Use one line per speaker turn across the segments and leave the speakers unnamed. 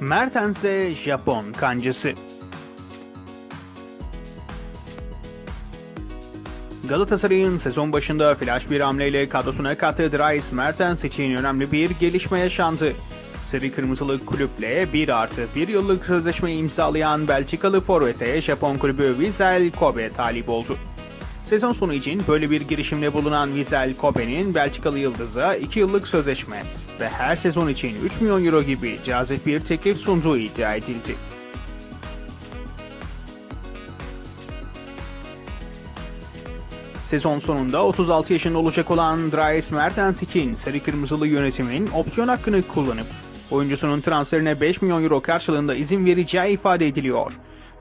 Mertens'e Japon kancası. Galatasaray'ın sezon başında flash bir hamleyle kadrosuna kattığı Dries Mertens için önemli bir gelişme yaşandı. Sarı Kırmızılı kulüple 1 artı 1 yıllık sözleşme imzalayan Belçikalı forvete Japon kulübü Vissel Kobe talip oldu. Sezon sonu için böyle bir girişimde bulunan Vissel Kobe'nin Belçikalı Yıldız'a 2 yıllık sözleşme ve her sezon için 3 milyon euro gibi cazip bir teklif sunduğu iddia edildi. Sezon sonunda 36 yaşında olacak olan Dries Mertens için Sarı Kırmızılı yönetimin opsiyon hakkını kullanıp oyuncusunun transferine 5 milyon euro karşılığında izin vereceği ifade ediliyor.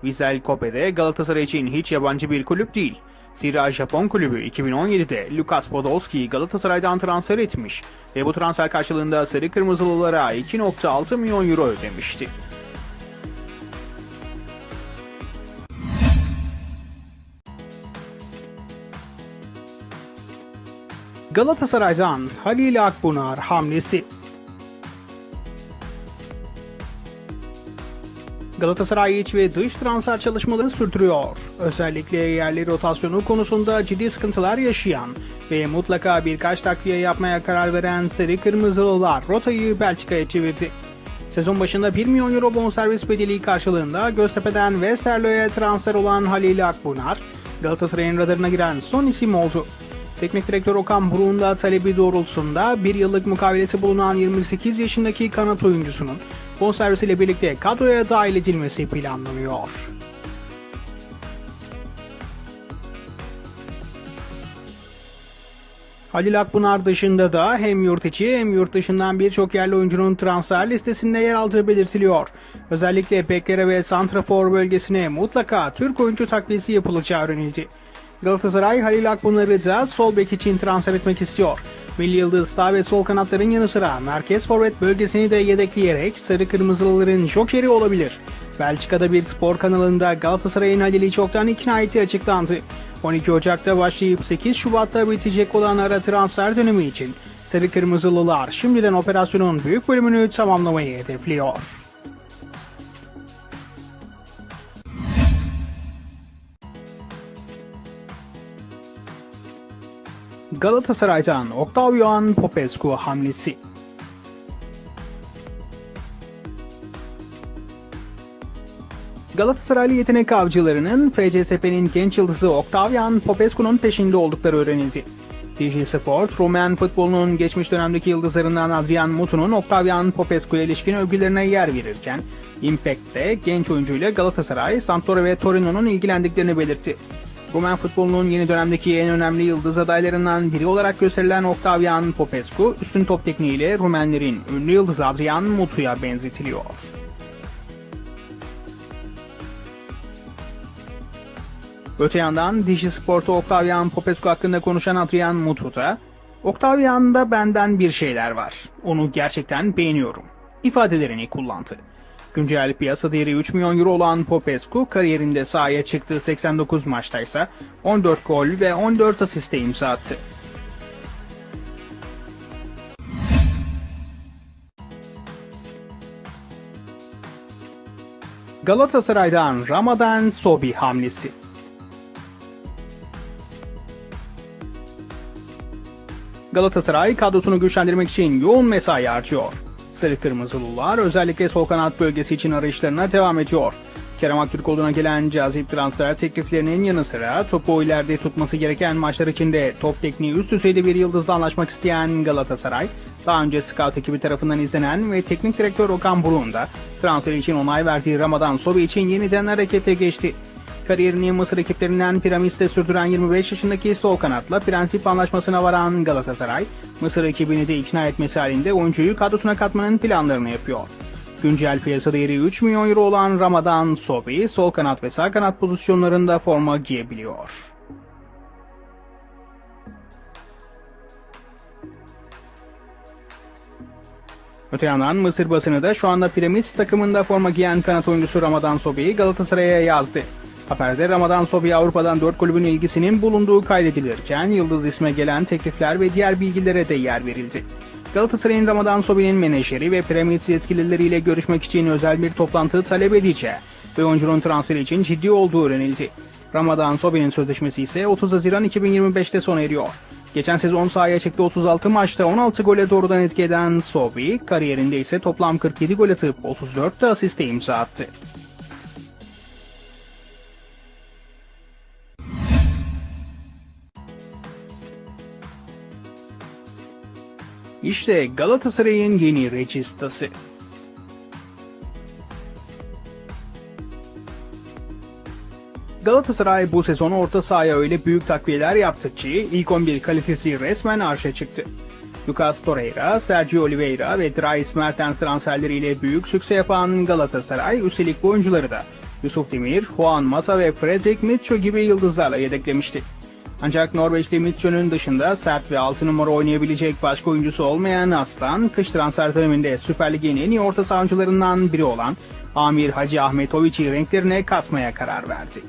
Vissel Kobe de Galatasaray için hiç yabancı bir kulüp değil. Zira Japon kulübü 2017'de Lukas Podolski'yi Galatasaray'dan transfer etmiş ve bu transfer karşılığında Sarı Kırmızılılara 2.6 milyon euro ödemişti. Galatasaray'dan Halil Akbunar hamlesi. Galatasaray iç ve dış transfer çalışmalarını sürdürüyor. Özellikle yerli rotasyonu konusunda ciddi sıkıntılar yaşayan ve mutlaka birkaç takviye yapmaya karar veren Sarı Kırmızılılar rotayı Belçika'ya çevirdi. Sezon başında 1 milyon euro bonservis bedeli karşılığında Göztepe'den Westerlo'ya transfer olan Halil Akbunar, Galatasaray'ın radarına giren son isim oldu. Teknik direktör Okan Buruk'un da talebi doğrultusunda bir yıllık mukavelesi bulunan 28 yaşındaki kanat oyuncusunun bonservisiyle birlikte kadroya dahil edilmesi planlanıyor. Halil Akpınar dışında da hem yurt içi hem yurt dışından birçok yerli oyuncunun transfer listesinde yer aldığı belirtiliyor. Özellikle beklere ve santrafor bölgesine mutlaka Türk oyuncu takviyesi yapılacağı öğrenildi. Galatasaray Halil Akpınar'ı da sol bek için transfer etmek istiyor. Milli Yıldız sağ ve sol kanatların yanı sıra merkez forvet bölgesini de yedekleyerek sarı kırmızılıların jokeri olabilir. Belçika'da bir spor kanalında Galatasaray'ın Halil'i çoktan ikna ettiği açıklandı. 12 Ocak'ta başlayıp 8 Şubat'ta bitecek olan ara transfer dönemi için Sarı Kırmızılılar şimdiden operasyonun büyük bölümünü tamamlamayı hedefliyor. Galatasaray'dan Octavian Popescu hamlesi. Galatasaraylı yetenek avcılarının FCSP'nin genç yıldızı Octavian Popescu'nun peşinde oldukları öğrenildi. DG Sport, Rumen futbolunun geçmiş dönemdeki yıldızlarından Adrian Mutu'nun Octavian Popescu'ya ilişkin övgülerine yer verirken, Impact'te genç oyuncuyla Galatasaray, Sampdoria ve Torino'nun ilgilendiklerini belirtti. Rumen futbolunun yeni dönemdeki en önemli yıldız adaylarından biri olarak gösterilen Octavian Popescu, üstün top tekniğiyle Rumenlerin ünlü yıldızı Adrian Mutu'ya benzetiliyor. Öte yandan Dişi Sport'ta Octavian Popescu hakkında konuşan Adrian Mutu da Octavian'da benden bir şeyler var. Onu gerçekten beğeniyorum. ifadelerini kullandı. Güncel piyasa değeri 3 milyon euro olan Popescu kariyerinde sahaya çıktığı 89 maçta ise 14 gol ve 14 asiste imza attı. Galatasaray'dan Ramadan Sobi hamlesi. Galatasaray kadrosunu güçlendirmek için yoğun mesai harcıyor. Sarı Kırmızılılar özellikle sol kanat bölgesi için arayışlarına devam ediyor. Kerem Aktürkoğlu'na gelen cazip transfer tekliflerinin yanı sıra topu ileride tutması gereken maçlar içinde top tekniği üst düzeyde bir yıldızla anlaşmak isteyen Galatasaray, daha önce scout ekibi tarafından izlenen ve teknik direktör Okan Buruk'un da transfer için onay verdiği Ramadan Sobi için yeniden harekete geçti. Kariyerini Mısır ekiplerinden Piramit'te sürdüren 25 yaşındaki sol kanatla prensip anlaşmasına varan Galatasaray, Mısır ekibini de ikna etmesi halinde oyuncuyu kadrosuna katmanın planlarını yapıyor. Güncel piyasa değeri 3 milyon euro olan Ramadan Sobi, sol kanat ve sağ kanat pozisyonlarında forma giyebiliyor. Öte yandan Mısır basını da şu anda Piramit takımında forma giyen kanat oyuncusu Ramadan Sobi'yi Galatasaray'a yazdı. Haberde Ramadan Sobi Avrupa'dan 4 kulübün ilgisinin bulunduğu kaydedilirken Yıldız isme gelen teklifler ve diğer bilgilere de yer verildi. Galatasaray'ın Ramadan Sobi'nin menajeri ve Premier's yetkilileriyle görüşmek için özel bir toplantı talep edeceği ve oyuncunun transferi için ciddi olduğu öğrenildi. Ramadan Sobi'nin sözleşmesi ise 30 Haziran 2025'te sona eriyor. Geçen sezon sahaya çıktı 36 maçta 16 gole doğrudan etki eden Sobi, kariyerinde ise toplam 47 gol atıp 34 de asiste imza attı. İşte Galatasaray'ın yeni registası. Galatasaray bu sezon orta sahaya öyle büyük takviyeler yaptı ki ilk 11 kalitesi resmen arşa çıktı. Lucas Torreira, Sergio Oliveira ve Dries Mertens transferleriyle büyük sükse yapan Galatasaray üstelik bu oyuncuları da Yusuf Demir, Juan Mata ve Fredrik Mitchell gibi yıldızlarla yedeklemişti. Ancak Norveçli Mitchell'ün dışında sert ve 6 numara oynayabilecek başka oyuncusu olmayan Aslan, kış transfer döneminde Süper Lig'in en iyi orta sahancılarından biri olan Amir Hacı Ahmetovic'i renklerine katmaya karar verdi.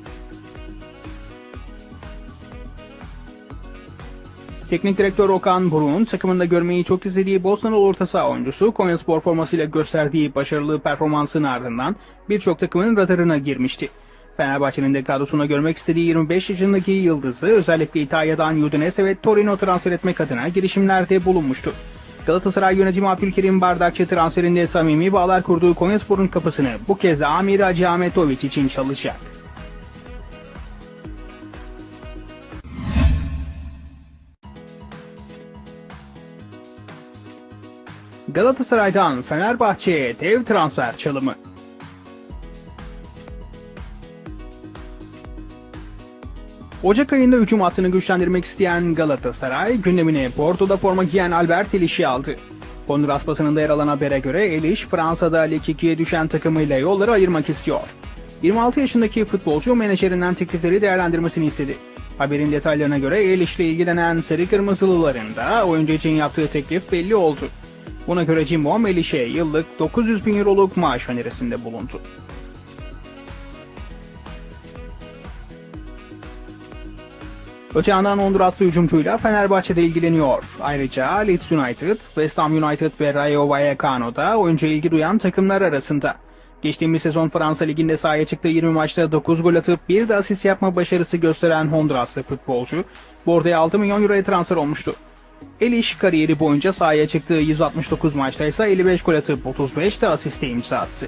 Teknik direktör Okan Buruk'un takımında görmeyi çok istediği Bosnalı orta saha oyuncusu Konyaspor formasıyla gösterdiği başarılı performansın ardından birçok takımın radarına girmişti. Fenerbahçe'nin de kadrosuna görmek istediği 25 yaşındaki yıldızı özellikle İtalya'dan Udinese ve Torino transfer etmek adına girişimlerde bulunmuştu. Galatasaray yönetimi Abdülkerim Bardakçı transferinde samimi bağlar kurduğu Konyaspor'un kapısını bu kez de Amir Hacı Ahmetoviç için çalacak. Galatasaray'dan Fenerbahçe'ye dev transfer çalımı. Ocak ayında hücum hattını güçlendirmek isteyen Galatasaray gündemine Porto'da forma giyen Albert Eliş'i aldı. Honduras basınında yer alan habere göre Eliş Fransa'da Lig 2'ye düşen takımıyla yolları ayırmak istiyor. 26 yaşındaki futbolcu menajerinden teklifleri değerlendirmesini istedi. Haberin detaylarına göre Eliş ile ilgilenen Sarı Kırmızılıların da oyuncu için yaptığı teklif belli oldu. Buna göre Cimbom Eliş'e yıllık 900 bin euroluk maaş önerisinde bulundu. Öte yandan Honduraslı hücumcuyla Fenerbahçe'de ilgileniyor. Ayrıca Leeds United, West Ham United ve Rayo Vallecano'da oyuncuya ilgi duyan takımlar arasında. Geçtiğimiz sezon Fransa Ligi'nde sahaya çıktığı 20 maçta 9 gol atıp bir de asist yapma başarısı gösteren Honduraslı futbolcu, Borde'ye 6 milyon euroya transfer olmuştu. Eliş kariyeri boyunca sahaya çıktığı 169 maçta ise 55 gol atıp 35 de asiste imza attı.